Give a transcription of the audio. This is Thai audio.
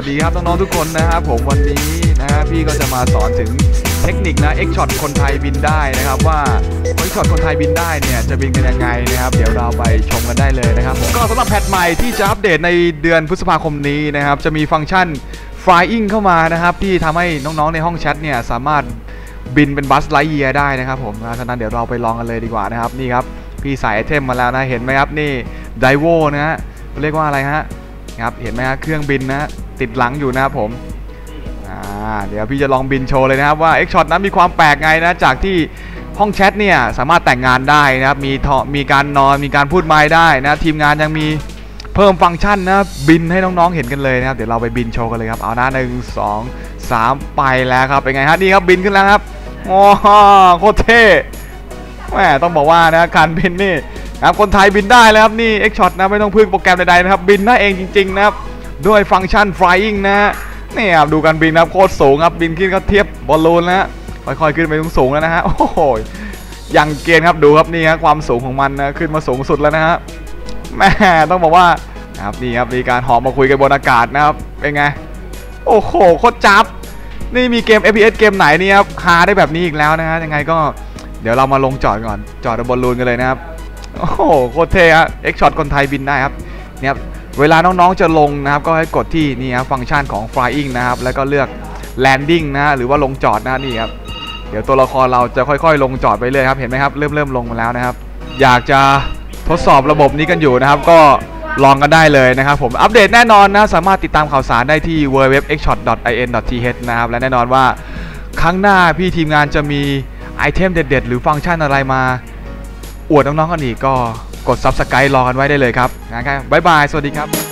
วัสดีครับน้องๆทุกคนนะครับผมวันนี้นะฮะพี่ก็จะมาสอนถึงเทคนิคนะ X Shot คนไทยบินได้นะครับว่า X Shot คนไทยบินได้เนี่ยจะบินกันยังไงนะครับเดี๋ยวเราไปชมกันได้เลยนะครับผมก็สำหรับแพทใหม่ที่จะอัปเดตในเดือนพฤษภาคมนี้นะครับจะมีฟังก์ชัน Flying เข้ามานะครับที่ทำให้น้องๆในห้องแชทเนี่ยสามารถบินเป็นบัสไลท์เยียได้นะครับผมนะฉะนั้นเดี๋ยวเราไปลองกันเลยดีกว่านะครับนี่ครับพี่ใส่ไอเทมมาแล้วนะเห็นไหมครับนี่ไดโวนะฮะเรียกว่าอะไรฮะครับเห็นไหมฮะเครื่องบินนะ ติดหลังอยู่นะครับผมเดี๋ยวพี่จะลองบินโชว์เลยนะครับว่า X Shot นั้นมีความแปลกไงนะจากที่ห้องแชทเนี่ยสามารถแต่งงานได้นะครับมีมีการนอนมีการพูดไม้ได้นะทีมงานยังมีเพิ่มฟังก์ชันนะบินให้น้องๆเห็นกันเลยนะครับเดี๋ยวเราไปบินโชว์กันเลยครับเอาหน้าหนึ่งสองสามไปแล้วครับเป็นไงฮะนี่ครับบินขึ้นแล้วครับโอ้โหโคตรเท่แหมต้องบอกว่านะการบินนี่ครับคนไทยบินได้แล้วครับนี่ X Shot นะไม่ต้องพึ่งโปรแกรมใดๆนะครับบินได้เองจริงๆนะครับ ด้วยฟังก์ชัน flying นะฮะนี่ครับดูการบินนะครับโคตรสูงครับบินขึ้นก็เทียบบอลลูนนะฮะค่อยๆขึ้นไปสูงๆแล้วนะฮะโอ้โหยังเกณฑ์ครับดูครับนี่ฮะความสูงของมันนะขึ้นมาสูงสุดแล้วนะฮะแม่ต้องบอกว่านะครับนี่ครับมีการหอมมาคุยกันบนอากาศนะครับเป็นไงโอ้โหโคตรจับนี่มีเกม FPS เกมไหนเนี่ยครับฮาได้แบบนี้อีกแล้วนะฮะยังไงก็เดี๋ยวเรามาลงจอดก่อนจอดบนลูนกันเลยนะครับโอ้โหโคตรเท่ฮะ X Shot คนไทยบินได้ครับเนี่ย เวลาน้องๆจะลงนะครับ ก็ให้กดที่นี่ครับฟังก์ชันของ flying นะครับ แล้วก็เลือก landing นะหรือว่าลงจอดนะนี่ครับเดี๋ยวตัวละครเราจะค่อยๆ ลงจอดไปเรื่อยครับเห็นไหมครับเริ่มเริ่มลงมาแล้วนะครับ อยากจะทดสอบระบบนี้กันอยู่นะครับ ก็ลองกันได้เลยนะครับผมอัปเดตแน่นอนนะสามารถติดตามข่าวสารได้ที่ www.xshot.in.th นะครับและแน่นอนว่าครั้งหน้าพี่ทีมงานจะมีไอเทมเด็ด ๆ หรือฟังก์ชันอะไรมา อวดน้องๆกันอีกก็ กด Subscribe รอกันไว้ได้เลยครับงั้นครับบ๊ายบาย สวัสดีครับ